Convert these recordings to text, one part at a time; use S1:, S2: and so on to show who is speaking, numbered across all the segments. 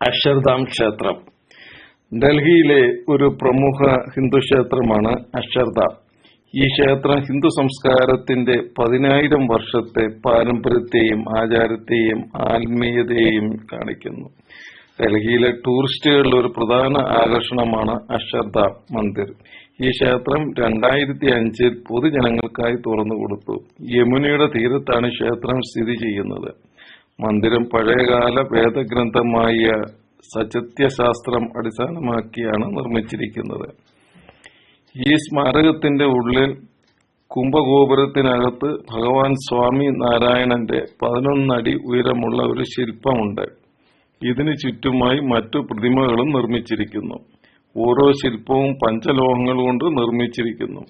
S1: അക്ഷർധാം ക്ഷേത്രം. ഡൽഹിയിലെ ഒരു പ്രമുഖ ഹിന്ദു ക്ഷേത്രമാണ് അക്ഷർധാം ഈ ക്ഷേത്രം ഹിന്ദു സംസ്കാരത്തിന്റെ പതിനായിരം വർഷത്തെ പാരമ്പര്യത്തെയും ആചാരത്തെയും ആത്മീയതയെയും കാണിക്കുന്നു. ഡൽഹിയിലെ ടൂറിസ്റ്റുകളുടെ ഒരു പ്രധാന ആകർഷണമാണ് അക്ഷർധാം മന്ദിർ. ഈ ക്ഷേത്രം രണ്ടായിരത്തി അഞ്ചിൽ പൊതുജനങ്ങൾക്കായി തുറന്നു കൊടുത്തു യമുനയുടെ തീരത്താണ് ക്ഷേത്രം സ്ഥിതി ചെയ്യുന്നത്. മന്ദിരം പഴയകാല വേദഗ്രന്ഥമായ സചത്യശാസ്ത്രം അടിസ്ഥാനമാക്കിയാണ് നിർമ്മിച്ചിരിക്കുന്നത്. ഈ സ്മാരകത്തിന്റെ ഉള്ളിൽ കുംഭഗോപുരത്തിനകത്ത് ഭഗവാൻ സ്വാമി നാരായണന്റെ പതിനൊന്നടി ഉയരമുള്ള ഒരു ശില്പമുണ്ട്. ഇതിനു ചുറ്റുമായി മറ്റു പ്രതിമകളും നിർമ്മിച്ചിരിക്കുന്നു. ഓരോ ശില്പവും പഞ്ചലോഹങ്ങൾ കൊണ്ട് നിർമ്മിച്ചിരിക്കുന്നു.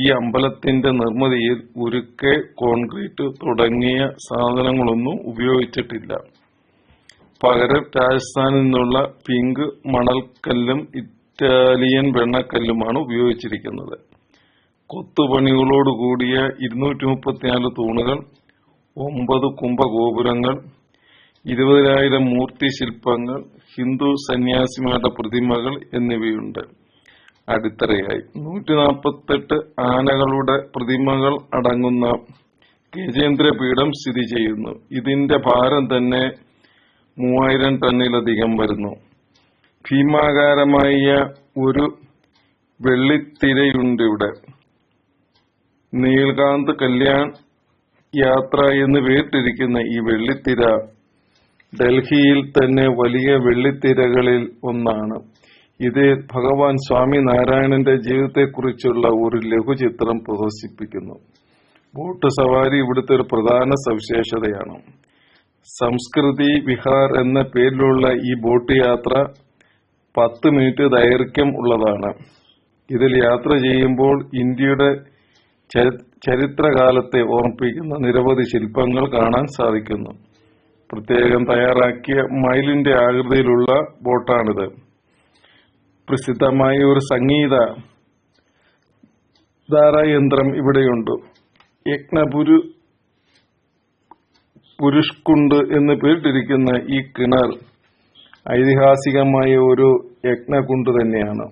S1: ഈ അമ്പലത്തിന്റെ നിർമ്മിതിയിൽ ഉരുക്ക് കോൺക്രീറ്റ് തുടങ്ങിയ സാധനങ്ങളൊന്നും ഉപയോഗിച്ചിട്ടില്ല. പകരം രാജസ്ഥാനിൽ നിന്നുള്ള പിങ്ക് മണൽക്കല്ലും ഇറ്റാലിയൻ വെണ്ണക്കല്ലുമാണ് ഉപയോഗിച്ചിരിക്കുന്നത്. കൊത്തുപണികളോട് കൂടിയ ഇരുന്നൂറ്റി മുപ്പത്തിനാല് തൂണുകൾ ഒമ്പത് കുംഭഗോപുരങ്ങൾ ഇരുപതിനായിരം മൂർത്തി ശില്പങ്ങൾ ഹിന്ദു സന്യാസിമാരുടെ പ്രതിമകൾ എന്നിവയുണ്ട്. അടിത്തറയായി. നൂറ്റി നാൽപ്പത്തെട്ട് ആനകളുടെ പ്രതിമകൾ അടങ്ങുന്ന ഗജേന്ദ്ര പീഠം സ്ഥിതി ചെയ്യുന്നു. ഇതിന്റെ ഭാരം തന്നെ മൂവായിരം ടണ്ണിലധികം വരുന്നു. ഭീമാകാരമായ ഒരു വെള്ളിത്തിരയുണ്ട് ഇവിടെ. നീൽകാന്ത് കല്യാൺ യാത്ര എന്ന് പേരിട്ടിരിക്കുന്ന ഈ വെള്ളിത്തിര ഡൽഹിയിൽ തന്നെ വലിയ വെള്ളിത്തിരകളിൽ ഒന്നാണ്. ഇത് ഭഗവാൻ സ്വാമി നാരായണന്റെ ജീവിതത്തെക്കുറിച്ചുള്ള ഒരു ലഘുചിത്രം പ്രദർശിപ്പിക്കുന്നു. ബോട്ട് സവാരി ഇവിടുത്തെ ഒരു പ്രധാന സവിശേഷതയാണ്. സംസ്കൃതി വിഹാർ എന്ന പേരിലുള്ള ഈ ബോട്ട് യാത്ര പത്ത് മിനിറ്റ് ദൈർഘ്യം ഉള്ളതാണ്. ഇതിൽ യാത്ര ചെയ്യുമ്പോൾ ഇന്ത്യയുടെ ചരിത്രകാലത്തെ ഓർമ്മിപ്പിക്കുന്ന നിരവധി ശില്പങ്ങൾ കാണാൻ സാധിക്കുന്നു. പ്രത്യേകം തയ്യാറാക്കിയ മൈലിന്റെ ആകൃതിയിലുള്ള ബോട്ടാണിത്. പ്രസിദ്ധമായ ഒരു സംഗീത ധാരായന്ത്രം ഇവിടെയുണ്ട്. യജ്ഞപുരു പുരുഷ്കുണ്ട് എന്ന് പേരിട്ടിരിക്കുന്ന ഈ കിണർ ഐതിഹാസികമായ ഒരു യജ്ഞകുണ്ട് തന്നെയാണ്.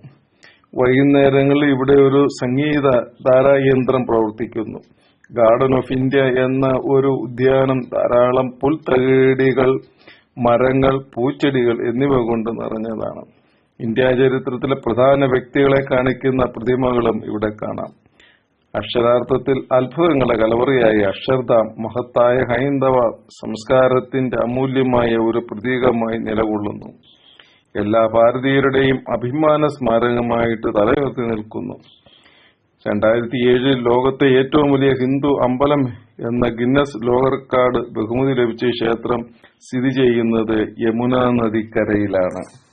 S1: വൈകുന്നേരങ്ങളിൽ ഇവിടെ ഒരു സംഗീത ധാരായന്ത്രം പ്രവർത്തിക്കുന്നു. ഗാർഡൻ ഓഫ് ഇന്ത്യ എന്ന ഒരു ഉദ്യാനം ധാരാളം പുൽത്തകിടികൾ മരങ്ങൾ പൂച്ചെടികൾ എന്നിവ കൊണ്ട് നിറഞ്ഞതാണ്. ഇന്ത്യ ചരിത്രത്തിലെ പ്രധാന വ്യക്തികളെ കാണിക്കുന്ന പ്രതിമകളും ഇവിടെ കാണാം. അക്ഷരാർത്ഥത്തിൽ അത്ഭുതങ്ങളെ കലവറയായി അക്ഷർധാം മഹത്തായ ഹൈന്ദവ സംസ്കാരത്തിന്റെ അമൂല്യമായ ഒരു പ്രതീകമായി നിലകൊള്ളുന്നു. എല്ലാ ഭാരതീയരുടെയും അഭിമാന സ്മാരകമായിട്ട് തലയുയർത്തി നിൽക്കുന്നു. രണ്ടായിരത്തി ഏഴിൽ ലോകത്തെ ഏറ്റവും വലിയ ഹിന്ദു അമ്പലം എന്ന ഗിന്നസ് ലോക റെക്കാർഡ് ബഹുമതി ലഭിച്ച ക്ഷേത്രം സ്ഥിതി ചെയ്യുന്നത് യമുന നദിക്കരയിലാണ്.